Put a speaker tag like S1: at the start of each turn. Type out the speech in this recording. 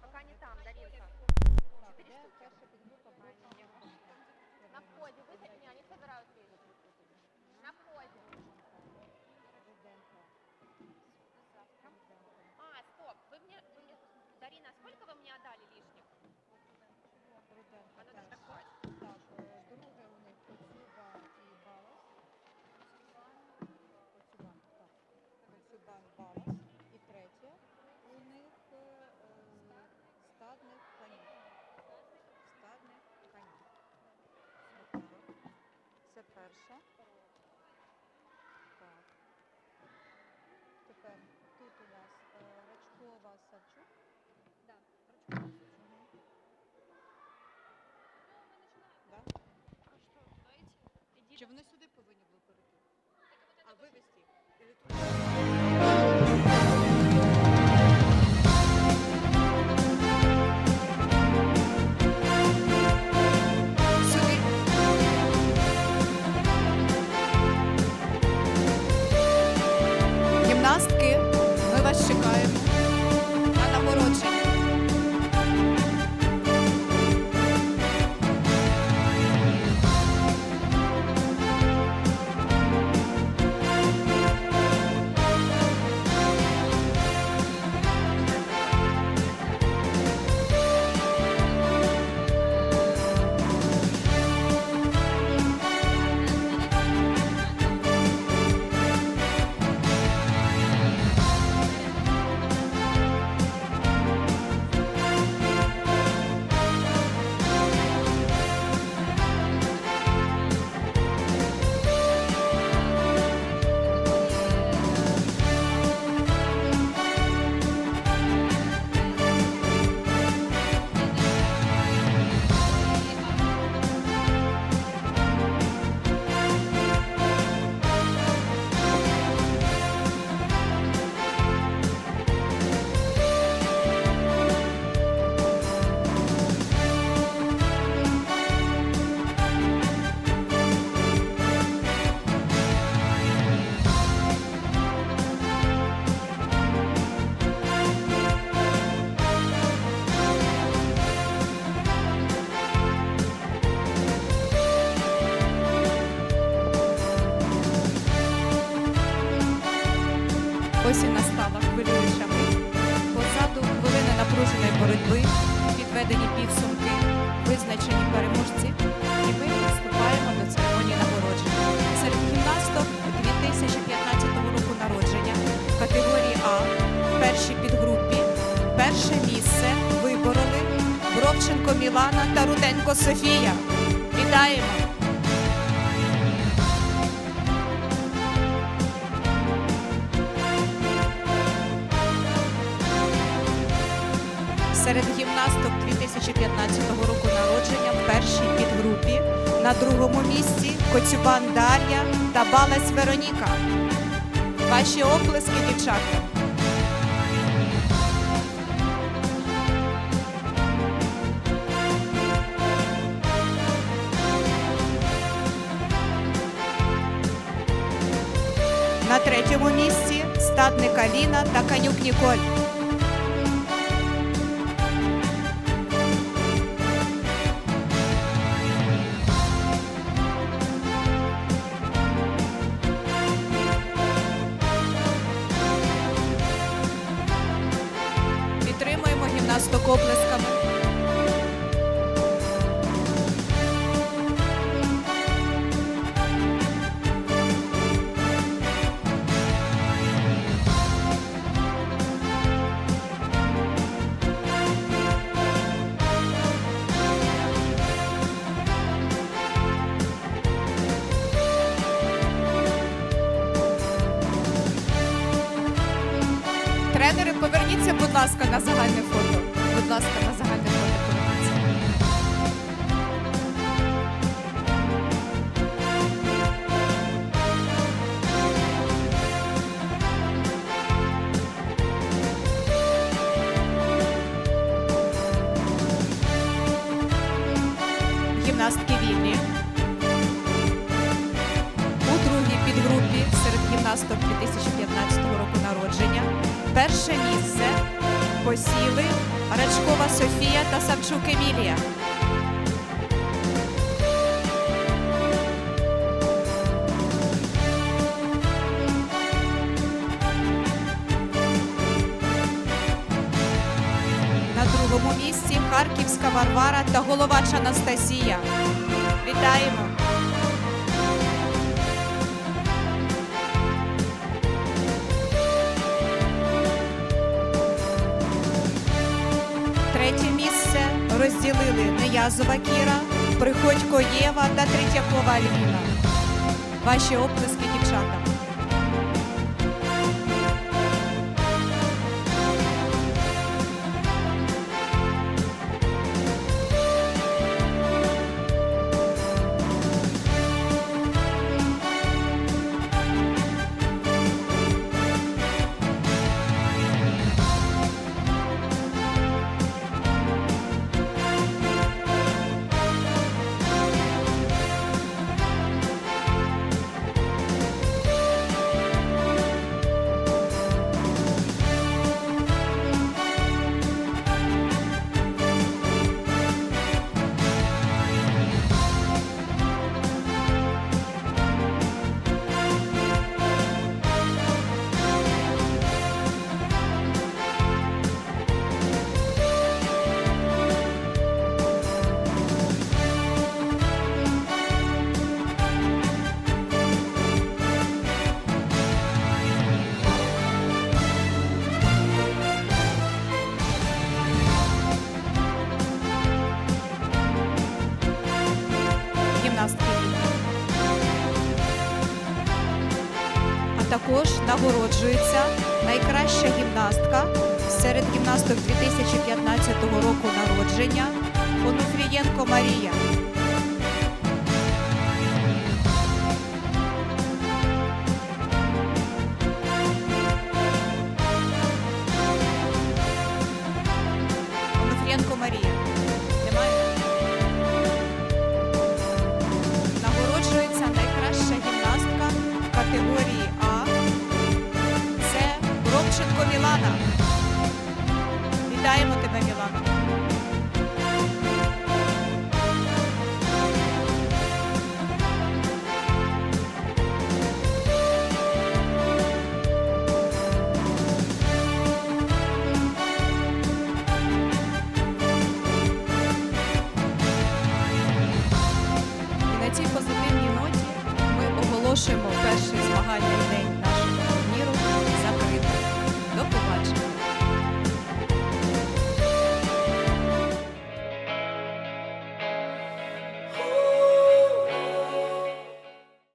S1: Пока не там, Даринка. Четыре штуки. На входе. Вы, не, они собирают их.
S2: Це перше. Так. Тепер тут у нас е, Рачкова Савчук.
S1: Да.
S2: Мгм. Да? Чи вони сюди повинні були перейти? А вивезти? Или тут? І настала хвилююча мить. Позаду хвилини напруженої боротьби, підведені підсумки, визначені переможці. І ми приступаємо до церемонії нагородження. Серед гімнасток 2015 року народження в категорії А в першій підгрупі перше місце вибороли Бровченко Мілана та Руденко Софія. Вітаємо! Серед гімнасток 2015 року народження в першій підгрупі на другому місці Коцюбан Дар'я та Балес Вероніка. Ваші оплески, дівчатка. На третьому місці стадник Аліна та Канюк Ніколь. Оплесками. Тренери, поверніться, будь ласка, на загальне фото. Будь ласка, на загальне. Гімнастки вільні. У другій підгрупі серед гімнасток 2015 року народження. Перше місце посіли Рачкова Софія та Савчук Емілія. На другому місці Харківська Варвара та Головач Анастасія. Вітаємо! Розділили Неязова Кіра, Приходько Єва та Третьякова ліна. Ваші оплески, також нагороджується найкраща гімнастка серед гімнасток 2015 року народження Онуфрієнко Марія. оголошуємо перший змагальний день.